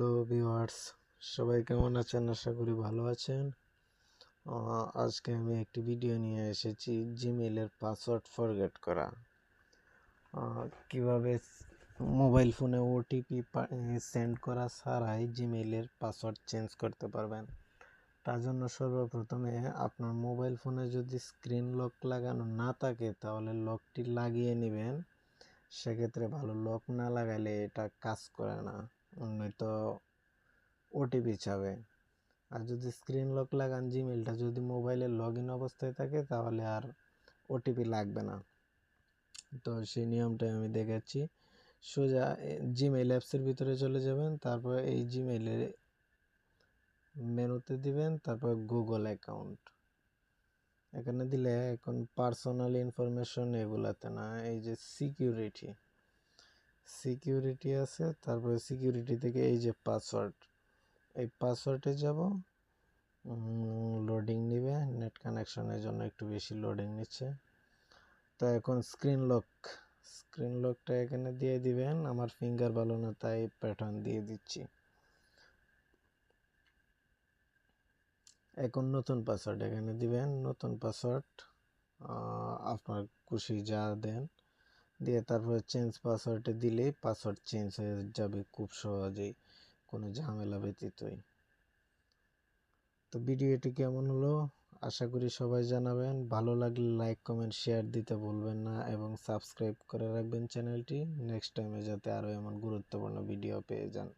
Hello viewers, সবাই কেমন আছেন? আশা করি ভালো আছেন। আজকে আমি একটি ভিডিও নিয়ে এসেছি জিমেলের পাসওয়ার্ড ফরগেট করা। কীভাবে মোবাইল ফোনে ওটিপি সেন্ড করা ছাড়াই জিমেইলের পাসওয়ার্ড চেঞ্জ করতে পারবেন। তার জন্য সর্বপ্রথমে আপনার মোবাইল ফোনে যদি স্ক্রিন লক লাগানো না থাকে, তাহলে লকটি লাগিয়ে নেবেন। সেক্ষেত্রে ভালো লক না লাগালে এটা কাজ করে না। নয়তো ওটিপি চাবে আর যদি স্ক্রিন লক লাগান জিমেলটা যদি মোবাইলে লগ ইন অবস্থায় থাকে, তাহলে আর ওটিপি লাগবে না। তো সেই নিয়মটাই আমি দেখাচ্ছি। সোজা জিমেইল অ্যাপসের ভিতরে চলে যাবেন, তারপর এই জিমেইলের মেনুতে দিবেন, তারপর গুগল অ্যাকাউন্ট এখানে দিলে এখন পার্সোনাল ইনফরমেশন এগুলাতে না, এই যে সিকিউরিটি সিকিউরিটি আছে, তারপরে সিকিউরিটি থেকে এই যে পাসওয়ার্ড এই পাসওয়ার্ডে যাব। লোডিং নিবে নেট কানেকশনের জন্য একটু বেশি লোডিং নিচ্ছে। তো এখন স্ক্রিন লক স্ক্রিন লকটা এখানে দিয়ে দিবেন, আমার ফিঙ্গার ভালো না, তাই প্যাটার্ন দিয়ে দিচ্ছি। এখন নতুন পাসওয়ার্ড এখানে দিবেন, নতুন পাসওয়ার্ড আপনার খুশি যা দেন। দিয়ে তারপরে চেঞ্জ পাসওয়ার্ডে দিলেই পাসওয়ার্ড চেঞ্জ হয়ে যাবে খুব সহজেই, কোনো ঝামেলা ব্যতীতই। তো ভিডিওটি কেমন হলো? আশা করি সবাই জানাবেন। ভালো লাগলে লাইক কমেন্ট শেয়ার দিতে বলবেন না এবং সাবস্ক্রাইব করে রাখবেন চ্যানেলটি। নেক্সট টাইমে যাতে আরও এমন গুরুত্বপূর্ণ ভিডিও পেয়ে যান।